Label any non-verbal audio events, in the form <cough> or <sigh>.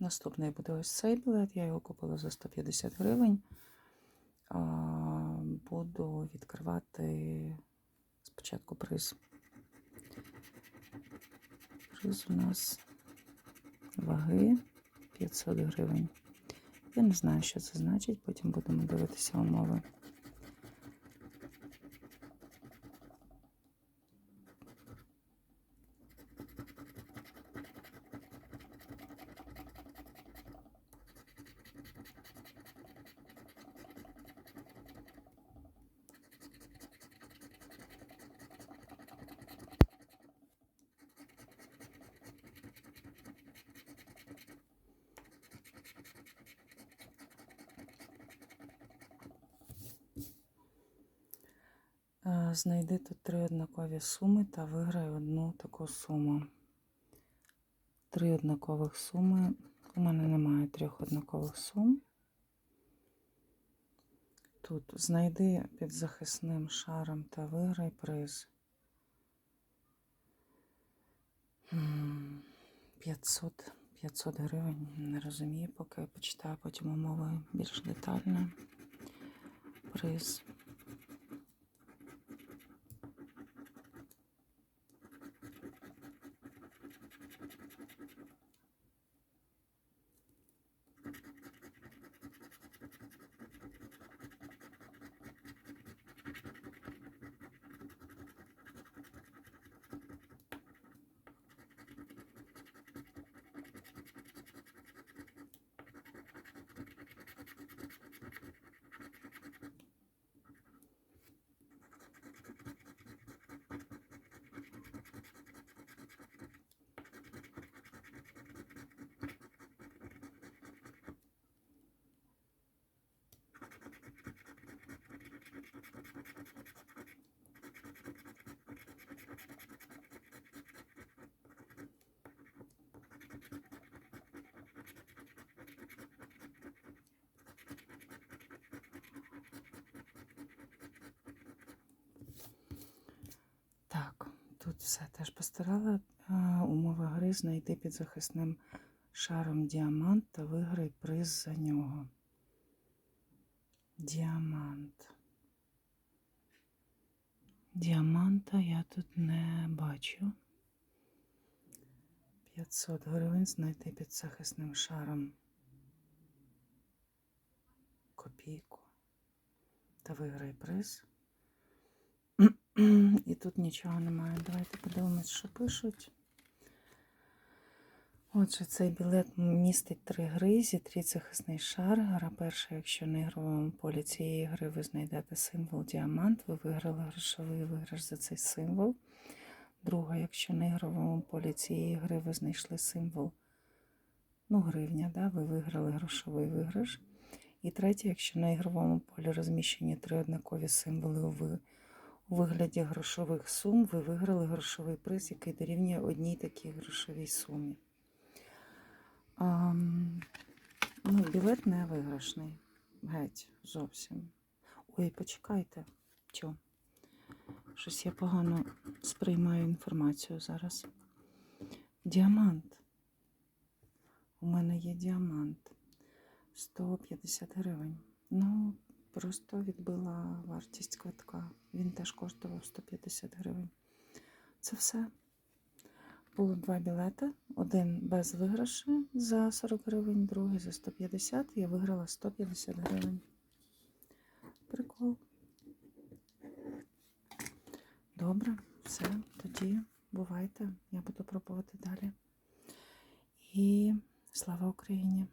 Наступний буде ось цей білет. Я його купила за 150 гривень. Буду відкривати спочатку приз. Приз у нас ваги 500 гривень. Я не знаю, що це значить, потім будемо дивитися умови. Знайди тут три однакові суми та виграй одну таку суму. Три однакових суми. У мене немає трьох однакових сум. Тут знайди під захисним шаром та виграй приз. 500, 500 гривень. Не розумію, поки почитаю потім умови більш детально. Приз. Так, тут все теж постарала. А, Умови гри знайти під захисним шаром діамант та виграй приз за нього. Діамант. Діаманта я тут не бачу. 500 гривень знайти під захисним шаром. Копійку. Та виграй приз. <clears throat> І тут нічого немає. Давайте подивимось, що пишуть. Отже, цей білет містить три гри, зітріть захисний шар. Гра перша, якщо на ігровому полі цієї гри ви знайдете символ діамант, ви виграли грошовий виграш за цей символ. Друга, якщо на ігровому полі цієї гри ви знайшли символ, ну, гривня, да, ви виграли грошовий виграш. І третє, якщо на ігровому полі розміщені три однакові символи у вигляді грошових сум, ви виграли грошовий приз, який дорівнює одній такій грошовій сумі. Ну, білет не виграшний. Геть, зовсім. Ой, почекайте. Чо? Щось я погано сприймаю інформацію зараз. Діамант. У мене є діамант. 150 гривень. Ну, просто відбила вартість квитка. Він теж коштував 150 гривень. Це все. Було два білети. Один без виграшу за 40 гривень, другий за 150. Я виграла 150 гривень. Прикол. Добре, все, тоді бувайте. Я буду пробувати далі. І слава Україні!